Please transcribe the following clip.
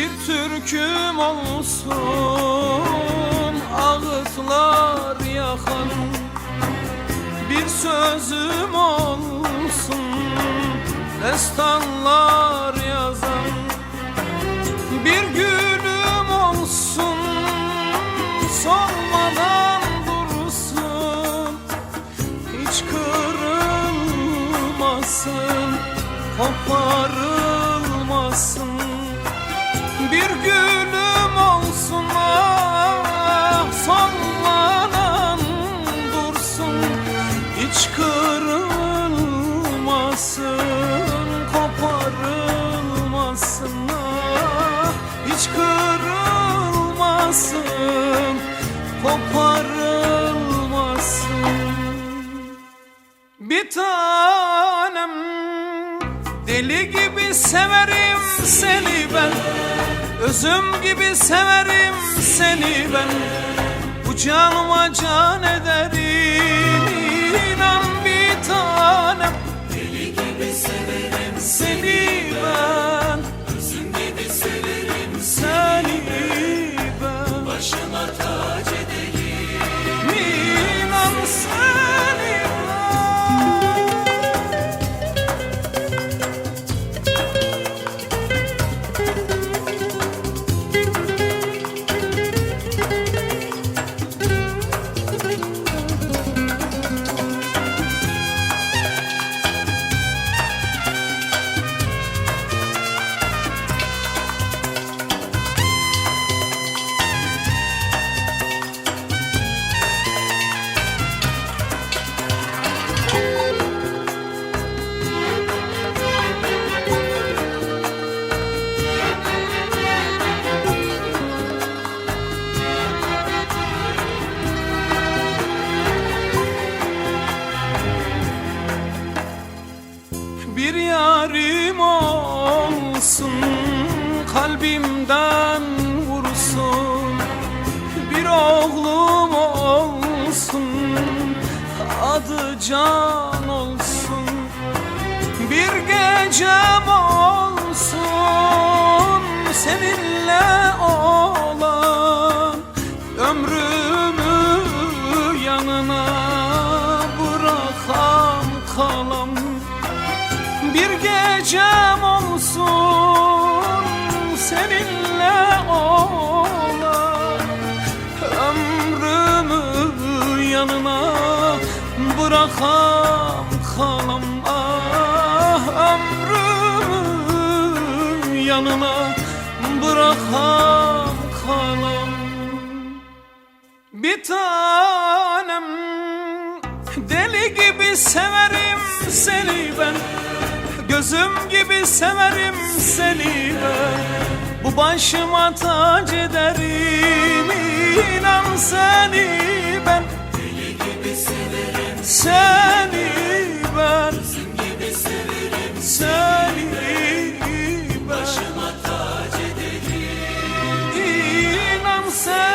Bir türküm olsun ağıtlar yakan Bir sözüm olsun destanlar yazan. Bir gülüm olsun solmadan dursun. Hiç kırılmasın, koparılmasın bir gülüm olsun ah sallanan dursun. Hiç kırılmasın koparılmasın ah. Hiç kırılmasın koparılmasın. Bir tanem Deli gibi severim seni ben Özüm gibi severim seni ben. Bu canıma can ederim olsun kalbimden vursun. Bir oğlum olsun adı can olsun. Bir gecem olsun seninle olan Ömrümü yanına bırakam kalam bir gecem bırakam kalam Ah ömrümü yanına bırakam kalam. Bir tanem Deli gibi severim seni ben Gözüm gibi severim seni ben. Bu başıma tac ederim inan seni ben. Deli gibi severim seni ben Gözüm gibi severim seni ben Başıma tac ederim İnan sen